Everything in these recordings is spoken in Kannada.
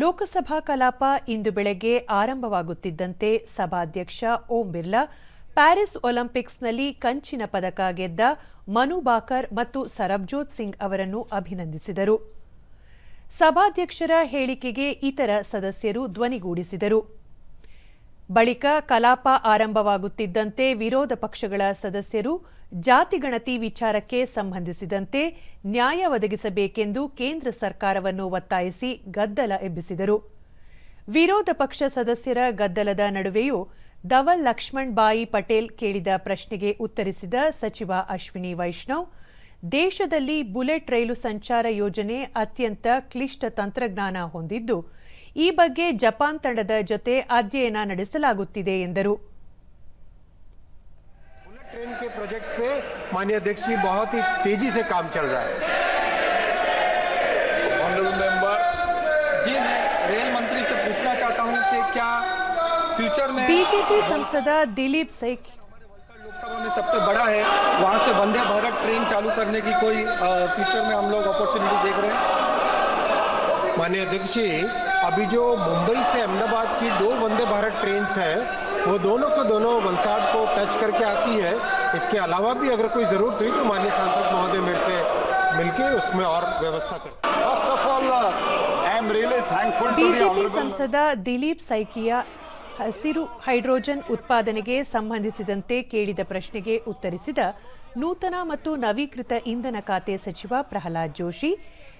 ಲೋಕಸಭಾ ಕಲಾಪ ಇಂದು ಬೆಳಗ್ಗೆ ಆರಂಭವಾಗುತ್ತಿದ್ದಂತೆ ಸಭಾಧ್ಯಕ್ಷ ಓಂ ಬಿರ್ಲಾ, ಪ್ಯಾರಿಸ್ ಒಲಿಂಪಿಕ್ಸ್ನಲ್ಲಿ ಕಂಚಿನ ಪದಕ ಗೆದ್ದ ಮನು ಬಾಕರ್ ಮತ್ತು ಸರಬ್ಜೋತ್ ಸಿಂಗ್ ಅವರನ್ನು ಅಭಿನಂದಿಸಿದರು. ಸಭಾಧ್ಯಕ್ಷರ ಹೇಳಿಕೆಗೆ ಇತರ ಸದಸ್ಯರು ಧ್ವನಿಗೂಡಿಸಿದರು. ಬಳಿಕ ಕಲಾಪ ಆರಂಭವಾಗುತ್ತಿದ್ದಂತೆ ವಿರೋಧ ಪಕ್ಷಗಳ ಸದಸ್ಯರು ಜಾತಿಗಣತಿ ವಿಚಾರಕ್ಕೆ ಸಂಬಂಧಿಸಿದಂತೆ ನ್ಯಾಯ ಒದಗಿಸಬೇಕೆಂದು ಕೇಂದ್ರ ಸರ್ಕಾರವನ್ನು ಒತ್ತಾಯಿಸಿ ಗದ್ದಲ ಎಬ್ಬಿಸಿದರು. ವಿರೋಧ ಪಕ್ಷ ಸದಸ್ಯರ ಗದ್ದಲದ ನಡುವೆಯೂ ಧವಲ್ ಲಕ್ಷ್ಮಣ್ ಬಾಯಿ ಪಟೇಲ್ ಕೇಳಿದ ಪ್ರಶ್ನೆಗೆ ಉತ್ತರಿಸಿದ ಸಚಿವ ಅಶ್ವಿನಿ ವೈಷ್ಣವ್, ದೇಶದಲ್ಲಿ ಬುಲೆಟ್ ರೈಲು ಸಂಚಾರ ಯೋಜನೆ ಅತ್ಯಂತ ಕ್ಲಿಷ್ಟ ತಂತ್ರಜ್ಞಾನ ಹೊಂದಿದ್ದು ಈ ಬಗ್ಗೆ ಜಪಾನ್ ತಂಡದ ಜೊತೆ ಅಧ್ಯಯನ ನಡೆಸಲಾಗುತ್ತಿದೆ ಎಂದರು बुलेट ट्रेन के प्रोजेक्ट पे माननीय अध्यक्ष जी बहुत ही तेजी से काम चल रहा है ऑनरेबल मेंबर जी मैं रेल मंत्री से पूछना चाहता हूं कि क्या फ्यूचर में ಬಿಜೆಪಿ ಸಂಸದ ದಿಲೀಪ್ ಸೈಕ್ लोकसभा में सबसे बड़ा है वहां से वंदे भारत ट्रेन चालू करने की कोई अ, फ्यूचर में हम लोग अपॉर्चुनिटी देख रहे हैं माननीय अध्यक्ष जी अभी जो मुंबई से अहमदाबाद की दो वंदे भारत ट्रेन हैं वो दोनों को दोनों वलसाड को टच करके आती है इसके अलावा भी अगर कोई ज़रूरत हुई तो माननीय सांसद महोदय मेरे से मिलके उसमें और व्यवस्था कर सकते हैं। First of all, uh, I am really thankful to the BJP honorable ಸಂಸದ ದಿಲೀಪ್ ಸೈಕಿಯಾ ಹಸಿರು ಹೈಡ್ರೋಜನ್ ಉತ್ಪಾದನೆಗೆ ಸಂಬಂಧಿಸಿದಂತೆ ಕೇಳಿದ ಪ್ರಶ್ನೆಗೆ ಉತ್ತರಿಸಿದ ನೂತನ ಮತ್ತು ನವೀಕೃತ ಇಂಧನ ಖಾತೆ ಸಚಿವ ಪ್ರಹ್ಲಾದ್ ಜೋಶಿ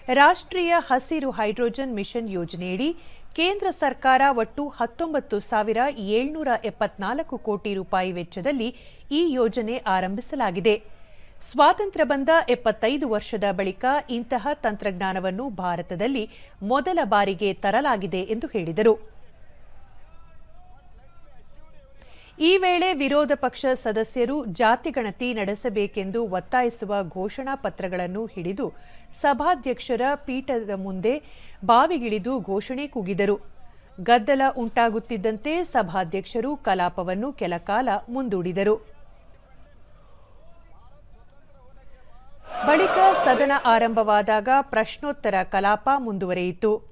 ರಾಷ್ಟ್ರೀಯ ಹಸಿರು ಹೈಡ್ರೋಜನ್ ಮಿಷನ್ ಯೋಜನೆಯಡಿ ಕೇಂದ್ರ ಸರ್ಕಾರ ಒಟ್ಟು ಹತ್ತೊಂಬತ್ತು ಸಾವಿರ ಏಳ್ನೂರ ಎಪ್ಪತ್ನಾಲ್ಕು ಕೋಟಿ ರೂಪಾಯಿ ವೆಚ್ಚದಲ್ಲಿ ಈ ಯೋಜನೆ ಆರಂಭಿಸಲಾಗಿದೆ. ಸ್ವಾತಂತ್ರ್ಯ ಬಂದ ಎಪ್ಪತ್ತೈದು ವರ್ಷದ ಬಳಿಕ ಇಂತಹ ತಂತ್ರಜ್ಞಾನವನ್ನು ಭಾರತದಲ್ಲಿ ಮೊದಲ ಬಾರಿಗೆ ತರಲಾಗಿದೆ ಎಂದು ಹೇಳಿದರು. ಈ ವೇಳೆ ವಿರೋಧ ಪಕ್ಷ ಸದಸ್ಯರು ಜಾತಿಗಣತಿ ನಡೆಸಬೇಕೆಂದು ಒತ್ತಾಯಿಸುವ ಘೋಷಣಾ ಪತ್ರಗಳನ್ನು ಹಿಡಿದು ಸಭಾಧ್ಯಕ್ಷರ ಪೀಠದ ಮುಂದೆ ಬಾವಿಗಿಳಿದು ಘೋಷಣೆ ಕೂಗಿದರು. ಗದ್ದಲ ಉಂಟಾಗುತ್ತಿದ್ದಂತೆ ಸಭಾಧ್ಯಕ್ಷರು ಕಲಾಪವನ್ನು ಕೆಲಕಾಲ ಮುಂದೂಡಿದರು. ಬಳಿಕ ಸದನ ಆರಂಭವಾದಾಗ ಪ್ರಶ್ನೋತ್ತರ ಕಲಾಪ ಮುಂದುವರೆಯಿತು.